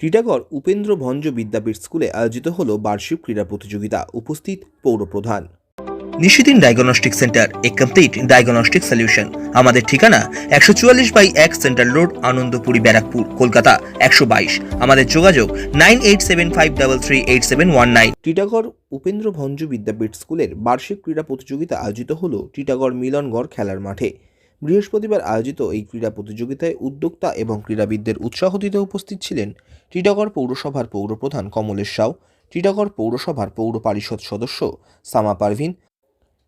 টিটাগড় উপেন্দ্র ভঞ্জ বিদ্যাপীঠ স্কুলে আয়োজিত হলো বার্ষিক ক্রীড়া প্রতিযোগিতা। উপস্থিত পৌরপ্রধান নিশিদিন ডায়াগনস্টিক সেন্টার এ কমপ্লিট ডায়াগনস্টিক সলিউশন। আমাদের ঠিকানা একশো চুয়াল্লিশ বাই এক সেন্ট্রাল রোড আনন্দপুরি ব্যারাকপুর কলকাতা একশো বাইশ। আমাদের যোগাযোগ nine eight seven five double three eight seven one nine. Titagarh Upendra Bhanja Vidyapith স্কুলের বার্ষিক ক্রীড়া প্রতিযোগিতা আয়োজিত হল টিটাগড় মিলনগড় খেলার মাঠে। বৃহস্পতিবার আয়োজিত এই ক্রীড়া প্রতিযোগিতায় উদ্যোক্তা এবং ক্রীড়াবিদদের উৎসাহ দিতে উপস্থিত ছিলেন টিটাগড় পৌরসভার পৌরপ্রধান কমলেশ সাউ টিটাগড় পৌরসভার পৌর পরিষদ সদস্য সামা পারভিন,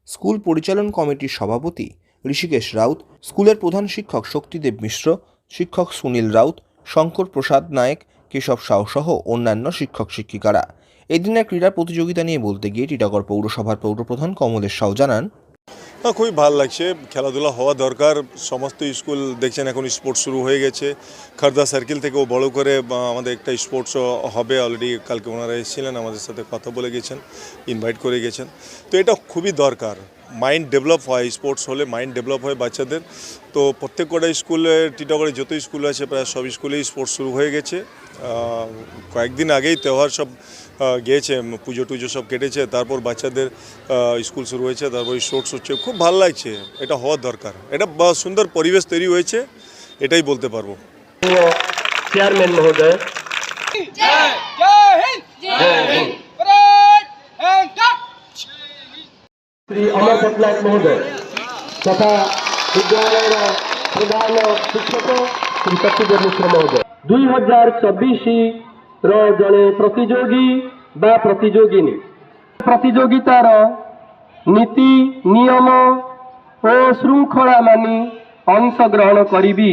স্কুল পরিচালন কমিটির সভাপতি ঋষিকেশ রাউত, স্কুলের প্রধান শিক্ষক শক্তিদেব মিশ্র, শিক্ষক সুনীল রাউত, শঙ্কর প্রসাদ নায়েক, কেশব সাউ সহ অন্যান্য শিক্ষক শিক্ষিকারা। এদিনের ক্রীড়া প্রতিযোগিতা নিয়ে বলতে গিয়ে টিটাগড় পৌরসভার পৌরপ্রধান কমলেশ সাউ জানান না, খুবই ভালো লাগছে। খেলাধুলা হওয়া দরকার। সমস্ত স্কুল দেখছেন, এখন স্পোর্টস শুরু হয়ে গেছে। খর্দা সার্কেল থেকেও বড় করে আমাদের একটা স্পোর্টস হবে। অলরেডি কালকে ওনারা এসেছিলেন, আমাদের সাথে কথা বলে গেছেন ইনভাইট করে গেছেন। তো এটা খুবই দরকার। মাইন্ড ডেভেলপ হয় স্পোর্টস হলে মাইন্ড ডেভেলপ হয় বাচ্চাদের। তো প্রত্যেক কটা স্কুলে টিটাগড়ে যত স্কুল আছে প্রায় সব স্কুলেই স্পোর্টস শুরু হয়ে গেছে। কয়েকদিন আগেই তেহার সব গিয়েছে পুজো টুজো সব কেটেছে তারপর বাচ্চাদের স্কুল শুরু হয়েছে তারপর স্পোর্টস হচ্ছে। খুব ভালো লাগছে এটা হওয়া দরকার। এটা সুন্দর পরিবেশ তৈরি হয়েছে এটাই বলতে পারব। চেয়ারম্যান মহোদয় ଧର୍ମ ପଟ୍ଟନାୟକ ମହୋଦୟ ତଥା ବିଦ୍ୟାଳୟର ପ୍ରଧାନ ଶିକ୍ଷକ ଶ୍ରୀ ସତ୍ୟଦେବ ମିଶ୍ର ମହୋଦୟ ଦୁଇ ହଜାର ଚବିଶର ଜଣେ ପ୍ରତିଯୋଗୀ ବା ପ୍ରତିଯୋଗିନୀ ପ୍ରତିଯୋଗିତାର ନୀତି ନିୟମ ଓ ଶୃଙ୍ଖଳା ମାନି ଅଂଶଗ୍ରହଣ କରିବି